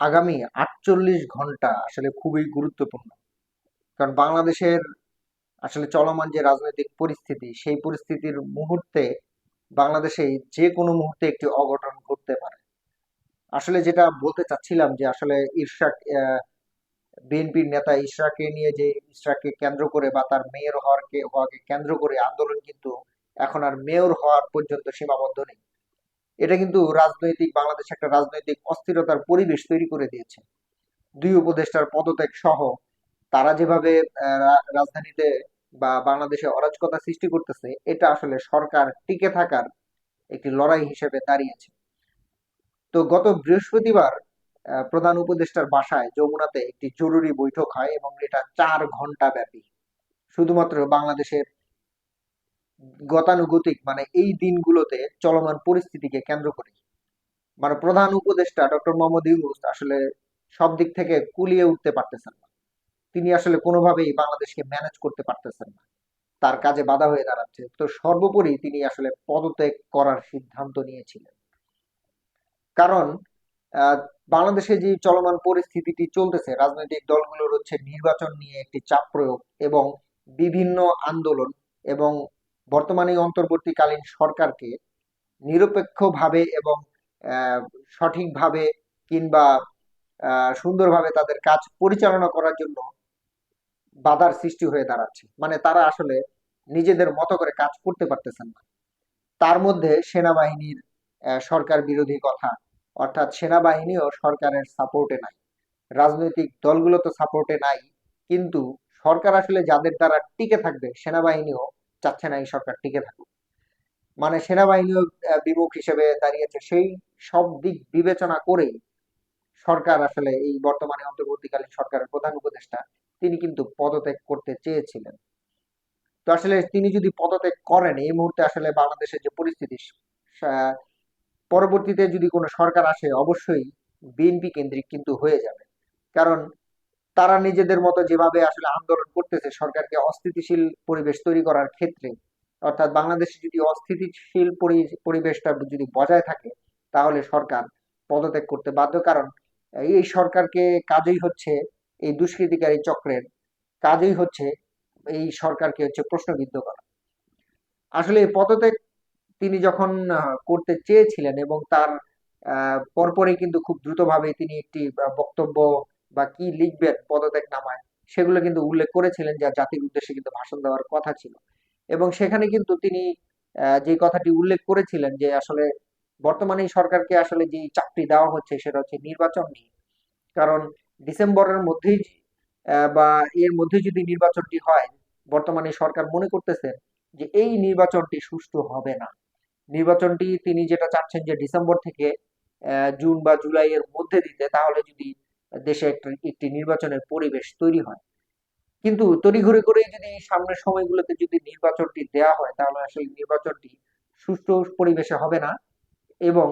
আগামী আটচল্লিশ ঘণ্টা আসলে খুবই গুরুত্বপূর্ণ। কারণ বাংলাদেশের আসলে চলমান যে রাজনৈতিক পরিস্থিতি, সেই পরিস্থিতির মুহূর্তে বাংলাদেশে যে কোনো মুহূর্তে একটি অঘটন ঘটতে পারে। আসলে যেটা বলতে চাচ্ছিলাম যে আসলে ইরশাক বিএনপির নেতা ইশরাককে নিয়ে যে ইশরাককে কেন্দ্র করে বা তার মেয়র হওয়াকে হওয়াকে কেন্দ্র করে আন্দোলন কিন্তু এখন আর মেয়র হওয়ার পর্যন্ত সীমাবদ্ধ নেই। এটা কিন্তু রাজনৈতিক, বাংলাদেশ একটা রাজনৈতিক অস্থিরতার পরিবেশ তৈরি করে দিয়েছে। দুই উপদেষ্টার পদত্যাগ সহ তারা যেভাবে রাজধানীতে বা বাংলাদেশে অরাজকতা সৃষ্টি করতেছে, এটা আসলে সরকার টিকে থাকার একটি লড়াই হিসেবে দাঁড়িয়েছে। তো গত বৃহস্পতিবার প্রধান উপদেষ্টার বাসায় যমুনাতে একটি জরুরি বৈঠক হয় এবং এটা চার ঘণ্টা ব্যাপী। শুধুমাত্র বাংলাদেশের গতানুগতিক মানে এই দিনগুলোতে চলমান পরিস্থিতিকে কেন্দ্র করে। মানে প্রধান উপদেষ্টা ডক্টর মোহাম্মদ ইউনূস আসলে সব দিক থেকে কুলিয়ে উঠতে পারতেছেন না। তিনি আসলে কোনোভাবেই বাংলাদেশকে ম্যানেজ করতে পারতেছেন না। তার কাজে বাধা হয়ে দাঁড়াচ্ছে। তো সর্বোপরি তিনি আসলে পদত্যাগ করার সিদ্ধান্ত নিয়েছিলেন। কারণ বাংলাদেশে যে চলমান পরিস্থিতিটি চলতেছে, রাজনৈতিক দলগুলোর হচ্ছে নির্বাচন নিয়ে একটি চাপ প্রয়োগ এবং বিভিন্ন আন্দোলন এবং বর্তমানে অন্তর্বর্তীকালীন সরকারকে নিরপেক্ষভাবে এবং সঠিকভাবে কিংবা সুন্দরভাবে তাদের কাজ পরিচালনা করার জন্য বাধার সৃষ্টি হয়ে দাঁড়াচ্ছে। মানে তারা আসলে নিজেদের মতো করে কাজ করতে পারতেছেন না। তার মধ্যে সেনাবাহিনীর সরকার বিরোধী কথা, অর্থাৎ সেনাবাহিনীও সরকারের সাপোর্টে নাই। রাজনৈতিক দলগুলো তো সাপোর্টে নাই। কিন্তু সরকার আসলে যাদের দ্বারা টিকে থাকবে, সেনাবাহিনীও চাচ্ছে না এই সরকার টিকে থাকুক মানে সেনাবাহিনীও বিমুখ হিসেবে দাঁড়িয়েছে। সেই সব দিক বিবেচনা করেই সরকার আসলে এই বর্তমানে অন্তর্বর্তীকালীন সরকারের প্রধান উপদেষ্টা, তিনি কিন্তু পদত্যাগ করতে চেয়েছিলেন। তো আসলে তিনি যদি পদত্যাগ করেন, এই মুহূর্তে আসলে বাংলাদেশের যে পরিস্থিতি পরবর্তীতে যদি কোনো সরকার আসে, অবশ্যই বিএনপি কেন্দ্রিক কিন্তু হয়ে যাবে। কারণ তারা নিজেদের মতো যেভাবে আসলে আন্দোলন করতেছে সরকারকে অস্থিতিশীল পরিবেশ তৈরি করার ক্ষেত্রে, অর্থাৎ বাংলাদেশে যদি অস্থিতিশীল পরি- পরিবেশটা যদি বজায় থাকে, তাহলে সরকার পদত্যাগ করতে বাধ্য। কারণ এই সরকারকে কাজেই হচ্ছে এই দুষ্কৃতিকারী চক্রের, কাজেই হচ্ছে এই সরকারকে হচ্ছে প্রশ্নবিদ্ধ করা। আসলে পদত্যাগ তিনি যখন করতে চেয়েছিলেন এবং তার পরপরই কিন্তু খুব দ্রুতভাবে তিনি একটি বক্তব্য বা কি লিখবেন, পদত্যাগ নামায়, সেগুলো কিন্তু উল্লেখ করেছিলেন যা জাতির উদ্দেশ্যে কিন্তু ভাষণ দেওয়ার কথা ছিল। এবং সেখানে কিন্তু তিনি যে কথাটি উল্লেখ করেছিলেন যে আসলে বর্তমানে সরকারকে আসলে যে চাকরি দেওয়া হচ্ছে সেটা হচ্ছে নির্বাচন নিয়ে। কারণ ডিসেম্বরের মধ্যেই বা এর মধ্যে যদি নির্বাচনটি হয়, বর্তমানে সরকার মনে করতেছেন যে এই নির্বাচনটি সুষ্ঠু হবে না। নির্বাচনটি তিনি যেটা চাচ্ছেন যে ডিসেম্বর থেকে জুন বা জুলাই এর মধ্যে দিতে, তাহলে যদি দেশে একটা নির্বাচনের পরিবেশ তৈরি হয়। কিন্তু তড়িঘড়ি করে যদি সামনের সময়গুলোতে যদি নির্বাচনটি দেওয়া হয়, তাহলে আসলে নির্বাচনটি সুষ্ঠু পরিবেশে হবে না এবং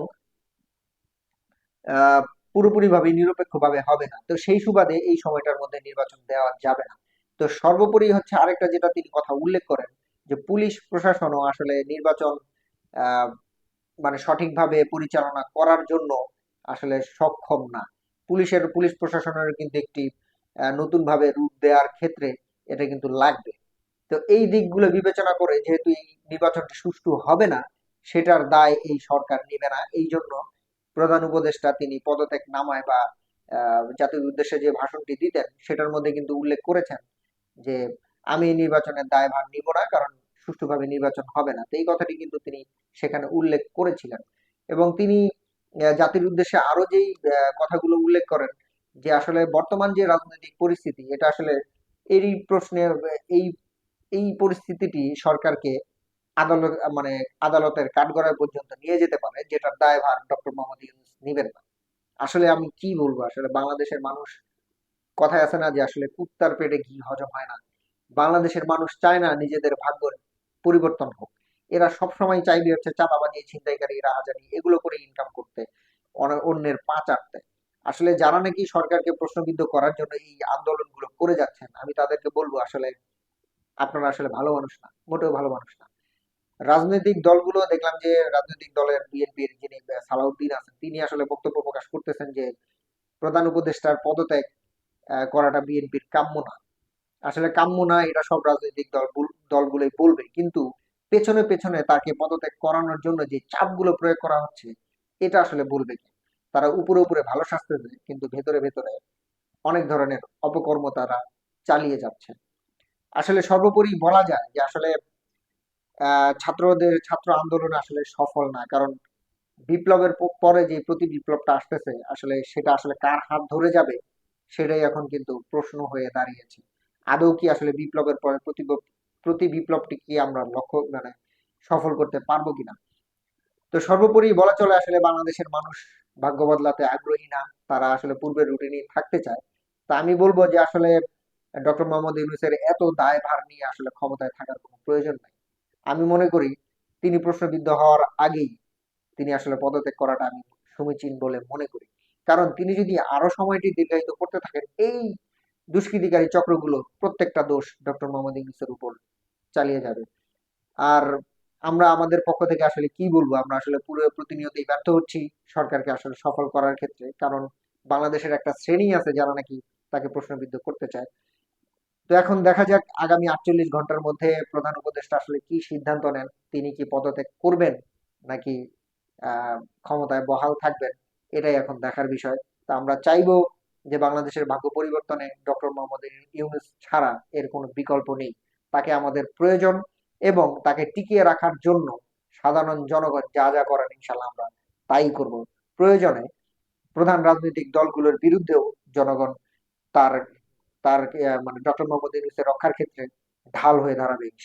পুরোপুরিভাবে নিরপেক্ষভাবে হবে না। তো সেই সুবাদে এই সময়টার মধ্যে নির্বাচন দেওয়া যাবে না। তো সর্বোপরি হচ্ছে আরেকটা যেটা তিনি কথা উল্লেখ করেন, যে পুলিশ প্রশাসনও আসলে নির্বাচন মানে সঠিকভাবে পরিচালনা করার জন্য আসলে সক্ষম না। পুলিশের, পুলিশ প্রশাসনের কিন্তু একটি নতুনভাবে রূপ দেওয়ার ক্ষেত্রে এটা কিন্তু লাগবে। তো এই দিকগুলো বিবেচনা করে যেহেতু এই নির্বাচনটি সুষ্ঠু হবে না, সেটার দায় এই সরকার নেবে না। এই জন্য প্রধান উপদেষ্টা তিনি পদত্যাগ নামায় বা জাতির উদ্দেশ্যে যে ভাষণটি দিতেন, সেটার মধ্যে কিন্তু উল্লেখ করেছেন যে আমি নির্বাচনের দায়ভার নিব না, কারণ সুষ্ঠুভাবে নির্বাচন হবে না। তো এই কথাটি কিন্তু তিনি সেখানে উল্লেখ করেছিলেন। এবং তিনি জাতির উদ্দেশ্যে আরও যেই কথাগুলো উল্লেখ করেন যে আসলে বর্তমান যে রাজনৈতিক পরিস্থিতি, এটা আসলে এই প্রশ্নের এই এই পরিস্থিতিটি সরকারকে আদালত মানে আদালতের কাঠগড়ায় পর্যন্ত নিয়ে যেতে পারে, যেটার দায়ভার ডক্টর মোহাম্মদ ইউনূস নিবেন না। আসলে আমি কি বলব, আসলে বাংলাদেশের মানুষ কথায় আছে না যে আসলে কুত্তার পেটে ঘি হজম হয় না। বাংলাদেশের মানুষ চায় না নিজেদের ভাগ্য পরিবর্তন হোক। এরা সবসময় চাইবে হচ্ছে চাঁদাবাজি ছিনতাইকারী, রাহাজানি এগুলো করে ইনকাম করতে অন্যের পা চাটতে। আসলে যারা নাকি সরকারকে প্রশ্নবিদ্ধ করার জন্য এই আন্দোলনগুলো করে যাচ্ছেন, আমি তাদেরকে বলব আসলে আপনারা আসলে ভালো মানুষ না, মোটেও ভালো মানুষ না। রাজনৈতিক দলগুলো, দেখলাম যে রাজনৈতিক দলের বিএনপির যিনি সালাউদ্দিন আছেন তিনি আসলে বক্তব্য প্রকাশ করতেছেন যে প্রধান উপদেষ্টার পদত্যাগ করাটা বিএনপির কাম্য না। আসলে কাম্য না, এটা সব রাজনৈতিক দল দলগুলোই বলবে। কিন্তু পেছনে পেছনে তাকে পদত্যাগ করানোর জন্য যে চাপগুলো প্রয়োগ করা হচ্ছে, এটা আসলে বলবে কি? তারা উপরে উপরে ভালো শাস্তি দেয় কিন্তু ভেতরে ভেতরে অনেক ধরনের অপকর্ম তারা চালিয়ে যাচ্ছে। আসলে সর্বোপরি বলা যায় যে আসলে ছাত্রদের, ছাত্র আন্দোলন আসলে সফল না, কারণ বিপ্লবের পরে যে প্রতি বিপ্লবটা আসতেছে, আসলে সেটা আসলে কার হাত ধরে যাবে, সেটাই এখন কিন্তু প্রশ্ন হয়ে দাঁড়িয়েছে। আদৌ কি আসলে বিপ্লবের পরে প্রতি প্রতি বিপ্লবটি কি আমরা লক্ষ্য মানে সফল করতে পারব কিনা? তো সর্বোপরি বলা চলে আসলে বাংলাদেশের মানুষ ভাগ্য বদলাতে আগ্রহী না, তারা আসলে পূর্বের রুটিনই থাকতে চায়। তা আমি বলব যে আসলে ডক্টর মোহাম্মদ ইউনূসের এত দায়ভার নিয়ে আসলে ক্ষমতায় থাকার কোনো প্রয়োজন নাই। আমি মনে করি তিনি প্রশ্নবিদ্ধ হওয়ার আগেই তিনি আসলে পদত্যাগ করাটা আমি সমীচীন বলে মনে করি। কারণ তিনি যদি আরও সময়টি দীর্ঘায়িত করতে থাকেন, এই দুষ্কৃতিকারী চক্রগুলো প্রত্যেকটা দোষ ডক্টর মোহাম্মদ ইউনূসের উপর চালিয়ে যাবে। আর আমরা আমাদের পক্ষ থেকে আসলে কি বলব? আমরা আসলে পুরো প্রতিনিয়তই ব্যর্থ হচ্ছি সরকারকে আসলে সফল করার ক্ষেত্রে। কারণ বাংলাদেশের একটা শ্রেণি আছে যারা নাকি তাকে প্রশ্নবিদ্ধ করতে চায়। তো এখন দেখা যাক আগামী আটচল্লিশ ঘণ্টার মধ্যে প্রধান উপদেষ্টা আসলে কি সিদ্ধান্ত নেন, তিনি কি পদত্যাগ করবেন নাকি ক্ষমতায় বহাল থাকবেন, এটাই এখন দেখার বিষয়। তা আমরা চাইব যে বাংলাদেশের ভাগ্য পরিবর্তনে ডক্টর মোহাম্মদ ইউনূস ছাড়া এর কোনো বিকল্প নেই। তাকে আমাদের প্রয়োজন এবং তাকে টিকিয়ে রাখার জন্য সাধারণ জনগণ যা যা করেন ইনশাল্লাহ আমরা তাই করব। প্রয়োজনে প্রধান রাজনৈতিক দলগুলোর বিরুদ্ধেও জনগণ তার তার মানে ডক্টর মোহাম্মদ রক্ষার ক্ষেত্রে ঢাল হয়ে দাঁড়াবে।